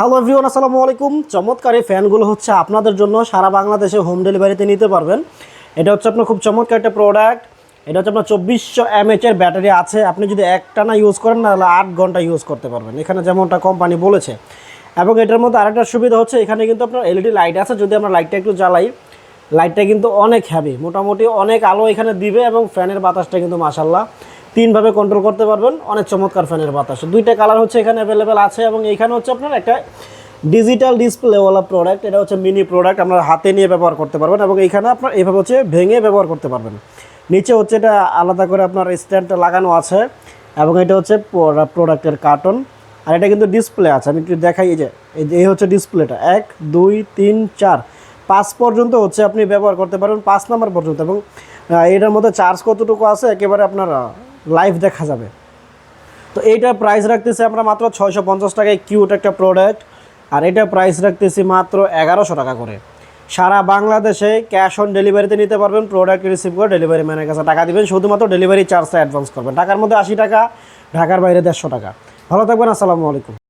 Hello everyone আসসালামু আলাইকুম। চমৎকার এই ফ্যানগুলো হচ্ছে আপনাদের জন্য। সারা বাংলাদেশে হোম ডেলিভারিতে নিতে পারবেন। এটা হচ্ছে আপনার খুব চমৎকার একটা প্রোডাক্ট এটা হচ্ছে আপনার চব্বিশশো এমএচ এর ব্যাটারি আছে। আপনি যদি একটানা ইউজ করেন, তাহলে আট ঘণ্টা ইউজ করতে পারবেন। এখানে যেমনটা কোম্পানি বলেছে। এবং এটার মধ্যে আরেকটা সুবিধা হচ্ছে, এখানে কিন্তু আপনার এলইডি লাইট আছে। যদি আমরা লাইটটা একটু জ্বালাই লাইটটা কিন্তু অনেক হ্যাভি মোটামুটি অনেক আলো এখানে দিবে এবং ফ্যানের বাতাসটা কিন্তু মাসাল্লাহ তিনভাবে কন্ট্রোল করতে পারবেন। অনেক চমৎকার ফ্যানের বাতাস। দুইটা কালার হচ্ছে এখানে অ্যাভেলেবেল আছে এবং এইখানে হচ্ছে আপনার একটা ডিজিটাল ডিসপ্লেওয়ালা প্রোডাক্ট এটা হচ্ছে মিনি প্রোডাক্ট আপনার হাতে নিয়ে ব্যবহার করতে পারবেন এবং এইখানে আপনার এইভাবে হচ্ছে ভেঙে ব্যবহার করতে পারবেন। নিচে হচ্ছে এটা আলাদা করে আপনার স্ট্যান্ডটা লাগানো আছে এবং এটা হচ্ছে প্রোডাক্টের কার্টন আর এটা কিন্তু ডিসপ্লে আছে। আমি একটু দেখাই, এই যে, এই হচ্ছে ডিসপ্লেটা এক, দুই, তিন, চার। পাঁচ পর্যন্ত হচ্ছে আপনি ব্যবহার করতে পারবেন। পাঁচ নাম্বার পর্যন্ত এবং এটার মধ্যে চার্জ কতটুকু আছে? একেবারে আপনার লাইভ দেখা যাবে। তো এইটার প্রাইস রাখতেছি আমরা মাত্র ছয়শো পঞ্চাশ টাকায় কিউট একটা প্রোডাক্ট আর এটা প্রাইস রাখতেছি মাত্র এগারোশো টাকা করে। সারা বাংলাদেশে ক্যাশ অন ডেলিভারিতে নিতে পারবেন প্রোডাক্ট রিসিভ করে ডেলিভারি ম্যানের কাছে টাকা দিবেন, শুধুমাত্র ডেলিভারি চার্জটা অ্যাডভান্স করবেন। টাকার মধ্যে আশি টাকা, ঢাকার বাইরে দেড়শো টাকা। ভালো থাকবেন, আসসালামু আলাইকুম।